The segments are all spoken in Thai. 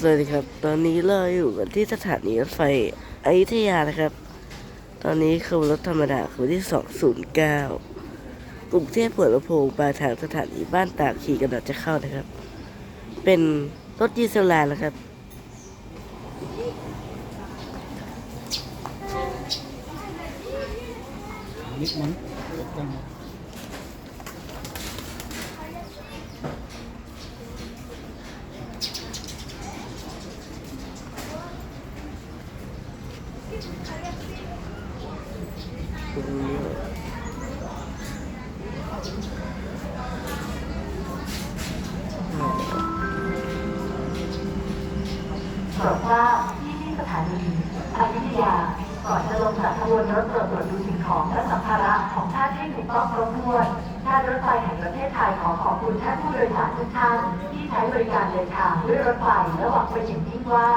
สวัสดีครับ ตอนนี้เราอยู่กันที่สถานีรถไฟอยุธยานะครับ ตอนนี้ขบวนรถธรรมดาขบวนที่ 209 กรุงเทพหัวลำโพงปลายทางสถานีบ้านตากขี่กำลังจะเข้านะครับ เป็นรถดีเซลแลนด์นะครับ นิดมั้งกัน โปรดทราบที่ที่สถานีอยุธยาก่อนจะลงจากขบวนรถตรวจตรวจดูสิ่งของและสัมภาระของท่านให้ถูกต้องครบถ้วนการรถไฟแห่งประเทศไทยขอขอบคุณท่านผู้โดยสารทุกท่านที่ใช้บริการเดินทางด้วยรถไฟและหวังเป็นอย่างยิ่งว่า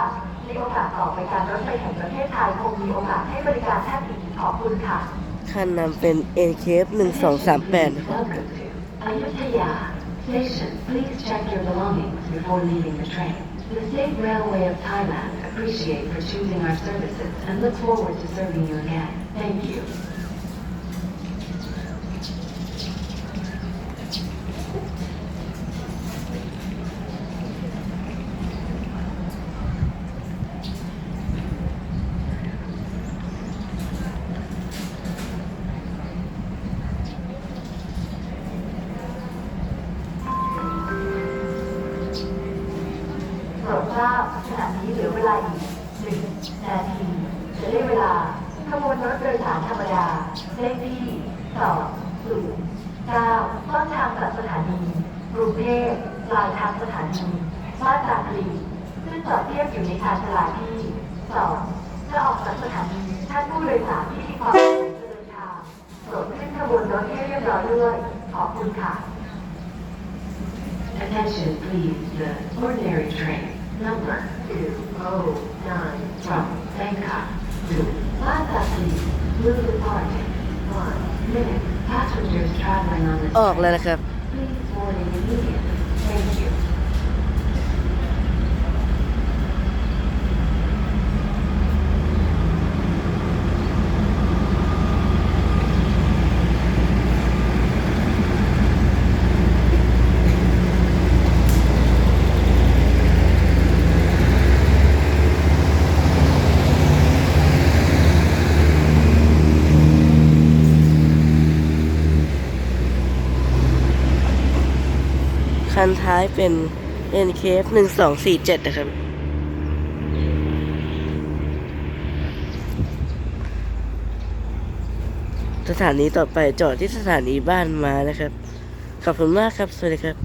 ในโอกาสต่อไปการรถไฟแห่งประเทศไทยคงมีโอกาสให้บริการท่านอีกขอบคุณค่ะ คันนำเป็น AKF 1238นะครับ Station. Please check your belongings before leaving the train. The State Railway of Thailand appreciate for choosing our services and look forward to serving you again. Thank you. รดทราบขณะนี้เหลือเวลาอีกหนึ่งนาทีจะได้เวลาขบวนรถโดยสารธรรมดาเลขที่สองศูนย์เก้าต้นทางจากสถานีกรุงเทพปลายทางสถานีบ้านตาคลีซึ่งจอดเทียบอยู่ในชานชลาที่สองจะออกจากสถานีท่านผู้โดยสารที่มีความประสงค์จะเดินทางโปรดขึ้นขบวนรถให้เรียบร้อยด้วยขอบคุณค่ะ Attention please, the ordinary train number 209 from Bangkok to Basakli will depart in one minute. Passengers traveling on this ออก train, แล้วนะครับ please board immediately. คันท้ายเป็น NKF 1247 นะครับ สถานีต่อไปจอดที่สถานีบ้านมานะครับ ขอบคุณมากครับ สวัสดีครับ